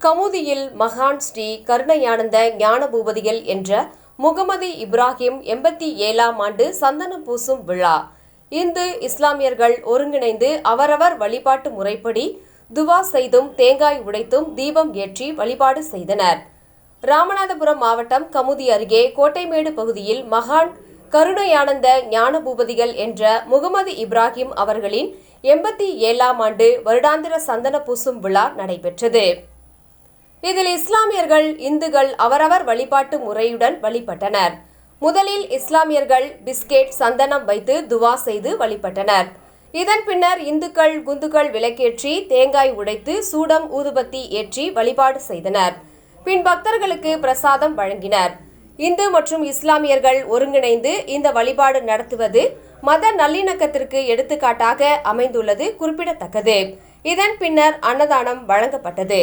கமுதியில் மகான் ஸ்ரீ கருணையானந்த ஞானபூபதிகள் என்ற முகமது இப்ராஹிம் எண்பத்தி ஏழாம் ஆண்டு சந்தனம் பூசும் விழா. இந்து இஸ்லாமியர்கள் ஒருங்கிணைந்து அவரவர் வழிபாட்டு முறைப்படி துவா செய்தும் தேங்காய் உடைத்தும் தீபம் ஏற்றி வழிபாடு செய்தனர். ராமநாதபுரம் மாவட்டம் கமுதி அருகே கோட்டைமேடு பகுதியில் மகான் கருணையானந்த ஞானபூபதிகள் என்ற முகமது இப்ராஹிம் அவர்களின் எண்பத்தி ஏழாம் ஆண்டு வருடாந்திர சந்தன பூசும் விழா நடைபெற்றது. இதில் இஸ்லாமியர்கள் இந்துக்கள் அவரவர் வழிபாட்டு முறையுடன் வழிபட்டனர். முதலில் இஸ்லாமியர்கள் பிஸ்கெட் சந்தனம் வைத்து துவா செய்து வழிபட்டனர். இதன் பின்னர் இந்துக்கள் குந்துக்கள் விளக்கேற்றி தேங்காய் உடைத்து சூடம் ஊதுபத்தி ஏற்றி வழிபாடு செய்தனர். பின் பக்தர்களுக்கு பிரசாதம் வழங்கினர். இந்து மற்றும் இஸ்லாமியர்கள் ஒருங்கிணைந்து இந்த வழிபாடு நடத்துவது மத நல்லிணக்கத்திற்கு எடுத்துக்காட்டாக அமைந்துள்ளது குறிப்பிடத்தக்கது. இதன் பின்னர் அன்னதானம் வழங்கப்பட்டது.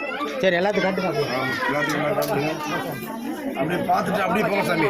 சரி எல்லாத்தையும் காட்டு எல்லாத்தையும் அப்படியே பார்த்துட்டு அப்படியே போங்க சாமி.